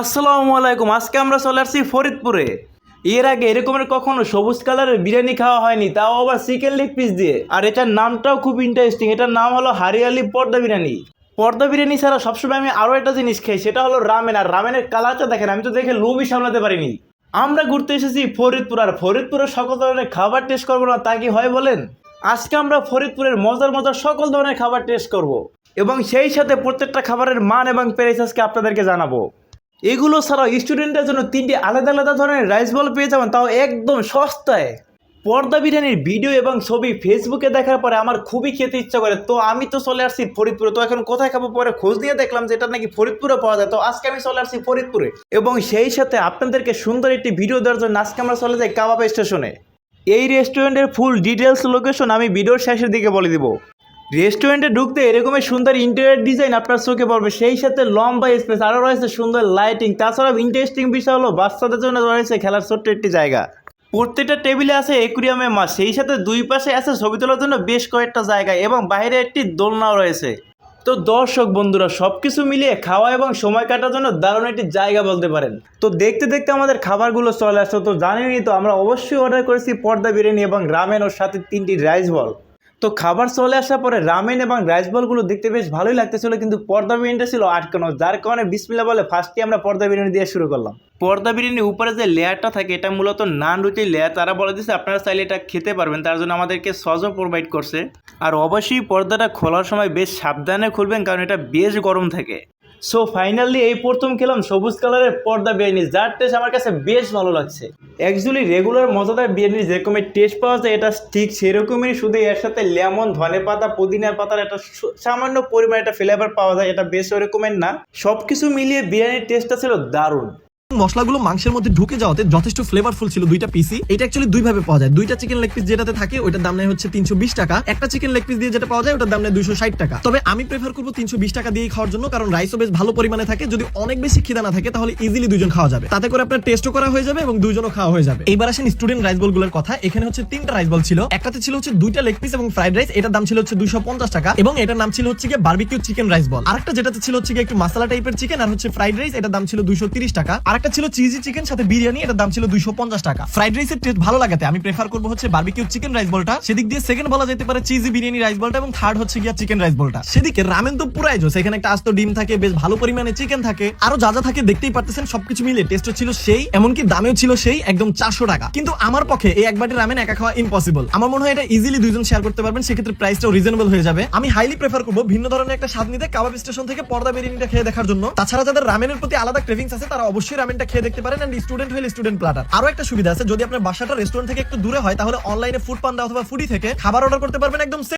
আসসালামু আলাইকুম, আজকে আমরা চলে আসছি ফরিদপুরে। এর আগে এরকমের কখনো সবুজ কালারের বিরিয়ানি খাওয়া হয়নি, তাও আবার চিকেন লেগ পিস দিয়ে। আর এটার নামটাও খুব ইন্টারেস্টিং এটার নাম হলো হারিয়ালি পর্দা বিরিয়ানি। পর্দা বিরিয়ানি ছাড়া সবসময় আমি আরও একটা জিনিস খাই, সেটা হলো রামেন। আর রামেনের কালারটা দেখেন, আমি তো দেখে লোভই সামলাতে পারিনি। আমরা ঘুরতে এসেছি ফরিদপুর, আর ফরিদপুরের সকল ধরনের খাবার টেস্ট করব না, তা কি হয় বলেন? আজকে আমরা ফরিদপুরের মজার মজার সকল ধরনের খাবার টেস্ট করব। এবং সেই সাথে প্রত্যেকটা খাবারের মান এবং প্রাইস আজকে আপনাদেরকে জানাব। এগুলো ছাড়াও স্টুডেন্টদের জন্য তিনটি আলাদা আলাদা ধরনের রাইস বল পেয়ে যাবেন, তাও একদম সস্তায়। পর্দা বিরিয়ানির ভিডিও এবং ছবি ফেসবুকে দেখার পরে আমার খুবই খেতে ইচ্ছা করে। তো আমি তো চলে আসছি ফরিদপুরে। তো এখন কোথায় খাব পরে খোঁজ নিয়ে দেখলাম যে এটা নাকি ফরিদপুরে পাওয়া যায়। তো আজকে আমি চলে আসছি ফরিদপুরে। এবং সেই সাথে আপনাদেরকে সুন্দর একটি ভিডিও দেওয়ার জন্য আজকে আমরা চলে যাই কাবাব স্টেশনে। এই রেস্টুরেন্টের ফুল ডিটেলস লোকেশন আমি ভিডিওর শেষের দিকে বলে দিব। রেস্টুরেন্টে ঢুকতে এরকমই সুন্দর ইন্টেরিয়ার ডিজাইন আপনার চোখে পড়বে। সেই সাথে লম্বা স্পেস আরও রয়েছে সুন্দর লাইটিং তাছাড়াও ইন্টারেস্টিং বিষয় হলো, বাচ্চাদের জন্য রয়েছে খেলার ছোট্ট একটি জায়গা। প্রত্যেকটা টেবিলে আছে একুরিয়ামে মাছ সেই সাথে দুই পাশে আছে ছবি তোলার জন্য বেশ কয়েকটা জায়গা এবং বাইরে একটি দোলনাও রয়েছে। তো দর্শক বন্ধুরা সব কিছু মিলিয়ে খাওয়া এবং সময় কাটার জন্য দারুণ একটি জায়গা বলতে পারেন। তো দেখতে দেখতে আমাদের খাবারগুলো চলে আসতো তো জানেনই তো, আমরা অবশ্যই অর্ডার করেছি পর্দা বিরিয়ানি এবং রামেন ওর সাথে তিনটি রাইস বল তো খাবার চলে আসার পরে রামেন এবং রাইস বলগুলো দেখতে বেশ ভালোই লাগতেছিল, কিন্তু পর্দা বিরিয়ানিটা ছিল আটকানো, যার কারণে বিসমিল্লা বলে ফার্স্টে আমরা পর্দা বিরিয়ানি দিয়ে শুরু করলাম। পর্দা বিরিয়ানির উপরে যে লেয়ারটা থাকে, এটা মূলত নান রুটির লেয়ার, তারা বলে দিচ্ছে আপনারা চাইলে এটা খেতে পারবেন, তার জন্য আমাদেরকে সজও প্রোভাইড করছে। আর অবশ্যই পর্দাটা খোলার সময় বেশ সাবধানে খুলবেন, কারণ এটা বেশ গরম থাকে। সো ফাইনালি এই প্রথম খেলাম সবুজ কালারের পর্দা বিরিয়ানি যার টেস্ট আমার কাছে বেশ ভালো লাগছে। অ্যাকচুয়ালি রেগুলার মজাদার বিরিয়ানি যেরকমের টেস্ট পাওয়া যায়, এটা ঠিক সেরকমই শুধু এর সাথে লেমন, ধনে পাতা পুদিনার পাতার একটা সামান্য পরিমাণে একটা ফ্লেভার পাওয়া যায়, এটা বেশ ওরকমের না। সব কিছু মিলিয়ে বিরিয়ানির টেস্টটা ছিল দারুণ। মশলাগুলো মাংসের মধ্যে ঢুকে যাওয়াতে যথেষ্ট ফ্লেভারফুল ছিল দুইটা পিসি এটা অ্যাকচুয়ালি দুই ভাবে পাওয়া যায়। দুইটা চিকেন লেগ পিস যেটাতে থাকে ওটার দাম নেয় হচ্ছে তিনশো বিশ টাকা। একটা চিকেন লেগ পিস দিয়ে যেটা পাওয়া যায়, ওটার দাম নেয় ষাট টাকা। তবে আমি প্রেফার করব তিনশো বিশ টাকা দিয়ে খাওয়ার জন্য, কারণ রাইসও বেশ ভালো পরিমাণে থাকে। যদি অনেক বেশি খিদা না থাকে, তাহলে ইজিলি দুজন খাওয়া যাবে। তাতে করে আপনার টেস্টও করা হয়ে যাবে এবং দুজনও খাওয়া হয়ে যাবে। এবার আসেন স্টুডেন্ট রাইস বলগুলোর কথা। এখানে হচ্ছে তিনটা রাইস বল ছিল। একটাতে ছিল হচ্ছে দুইটা লেগ পিস এবং ফ্রাইড রাইস এটার দাম ছিল হচ্ছে পঞ্চাশ টাকা এবং এটার নাম ছিল হচ্ছে বার্বিকিউ চিকেন রাইস বল আরেকটা যেটাতে ছিল হচ্ছে একটু মশলা টাইপের চিকেন আর হচ্ছে ফ্রাইড রাইস এটার দাম ছিল তিরিশ টাকা। আরেকটা ছিল চিজি চিকেন সাথে বিরিয়ানি, এটার দাম ছিল দুইশো পঞ্চাশ টাকা। ফ্রাইড রাইসের টেস্ট ভালো লাগাতে আমি প্রেফার করব হচ্ছে বার্বিকিউ চিকেন রাইস বলটা সেদিক দিয়ে সেকেন্ড বলা যেতে পারে চিজি বিরিয়ানি রাইস বলটা এবং থার্ড হচ্ছে গিয়া চিকেন রাইস বলটা সেদিকে রামেন তো পুরাই জোস এখানে একটা আস্ত ডিম থাকে, বেশ ভালো পরিমাণে চিকেন থাকে। আরও যা যা থাকে দেখতেই পারতেছেন, সবকিছু মিলে টেস্টও ছিল সেই, এমনকি দামেও ছিল সেই, একদম চারশো টাকা। কিন্তু আমার পক্ষে এই এক বাটি রামেন একা খাওয়া ইম্পসিবল আমার মনে হয় এটা ইজিলি দুইজন শেয়ার করতে পারবেন, সেক্ষেত্রে প্রাইসটাও রিজনেবল হয়ে যাবে। আমি হাইলি প্রেফার করব ভিন্ন ধরনের একটা স্বাদ নিতে, কাবাব স্টেশন থেকে পর্দা বিরিয়ানিটা খেয়ে দেখার জন্য। তাছাড়া যাদের রামেনের প্রতি আলাদা ক্রেভিংস আছে, তারা অবশ্যই রামেনটা খেয়ে দেখতে পারেন এন্ড স্টুডেন্ট হলে স্টুডেন্ট প্লাটার আরও একটা সুবিধা আছে, যদি আপনার বাসাটা রেস্টুরেন্ট থেকে একটু দূরে হয়, তাহলে অনলাইনে ফুড পান্ডা অথবা ফুডি থেকে খাবার অর্ডার করতে পারবেন একদম